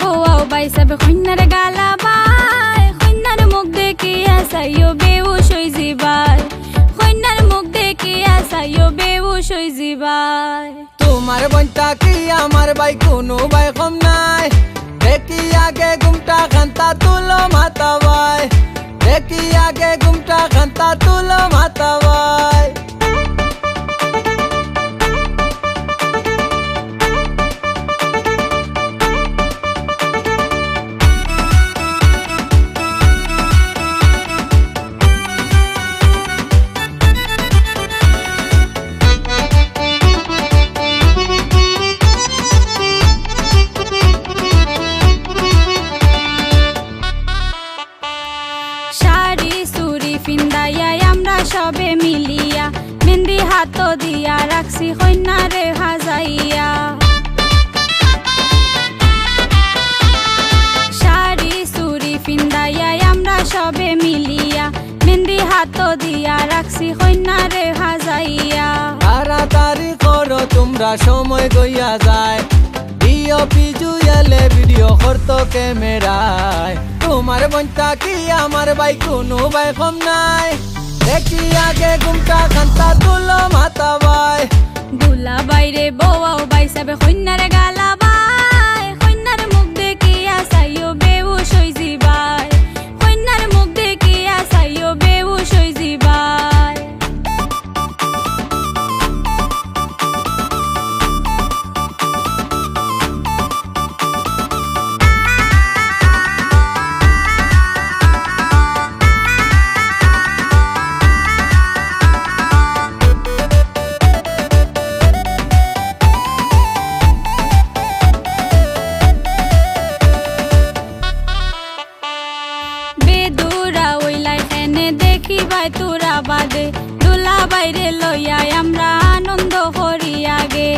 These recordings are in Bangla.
বউয়াও বাই সব কন্যার গালা বাই। কন্যার মুখ দেখিয়া সাইও বেউস হই জিবাই। কন্যার মুখ দেখিয়া সাইও বেউস হই জিবাই। তোমার বঞ্চা কি আমার ভাই কোনো ভাই কম নাই। দেখি আগে গুমটা খান্তা তুলো মাতা ভাই দেখি আগে গুমটা খান্তা তুলো মাতা হাত দিয়া রাখছি কন্যারে হাজাইয়া শাড়ি চুরি ফিন্দাইয়া আমরা সবে মিলিয়া, মেহেন্দি হাত দিয়া রাখছি কন্যারে হাজাইয়া তাড়াতাড়ি করো, তোমরা সময় গইয়া যায়। ইও পিজু ভিডিও করতো ক্যামেরায়। তোমার বঞ্চা কি, আমার ভাই কোনো ভাই কম নাই। দেখি আগে গুমটা খান্তা তুলো বউয়াও বাই এনে দেখিবাই তোরা বাদে? দুলা বাইরে লইয়াই আমরা আনন্দ করি আগে।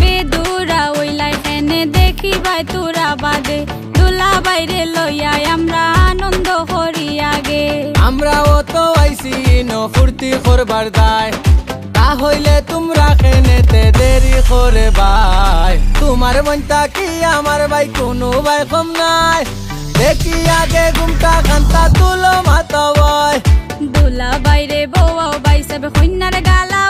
বেদুরা ওইলাই এনে দেখিবাই তোরা বাদে। দুলা বাইরে লইয়াই আমরা আনন্দ করি আগে। আমরাও তো আইসি ন ফুর্তি করবার দায়। হইলে তোমরা কেনেতে দেরি করে ভাই তোমার বঞ্চা কি, আমার ভাই কোনো ভাই কম নাই। দেখি আগে ঘুমটা খান্তা তুলো মাতা বয়। দুলা বাইরে বউ বাইসে কন্যার গালা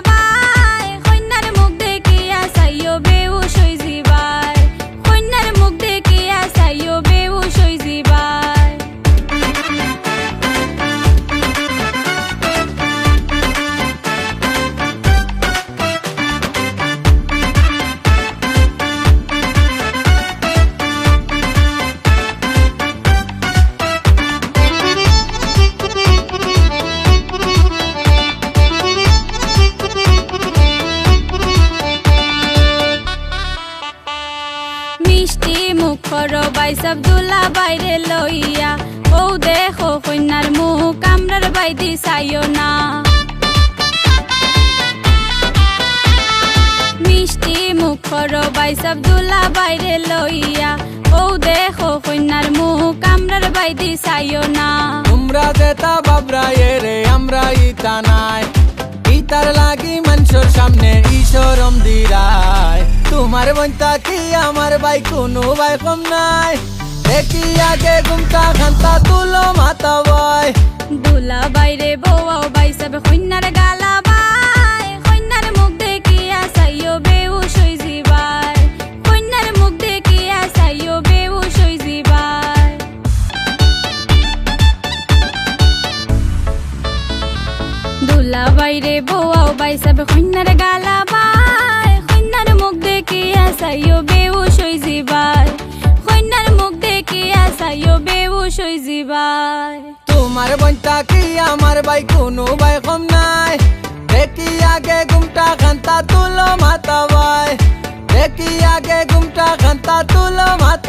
মুখর বাই সব দুলা বাইরে লইয়া। ও দেখো কন্যার মুখ আমরার বাইদি সাইও না। মিষ্টি মুখর বাই সব দুলা বাইরে লইয়া। ও দেখো কন্যার মুখ আমরার বাইদি সাইও না। তোমরা যেতা বাবরা রে আমরা ইতা নাই। ইতার লাগি মানুষের সামনে ঈশ্বরম দিরায় তোমার বঞ্চা কি আমার ভাই? কোনো ভাই কম নাই। দেখি আগে গুমটা খান্তা তুলো মাতা ভাই। দুলা বাইরে বউয়াও বাই সবে কন্যার গালা বাইরে বউয়াও বাই সবে কন্যার গালা জিবাই তোমার বঞ্চা কি আমার ভাই কোনো বাই কম নাই। দেখি আগে গুমটা খান্তা তুলো মাতা ভাই দেখি আগে গুমটা খান্তা তুলো মাতা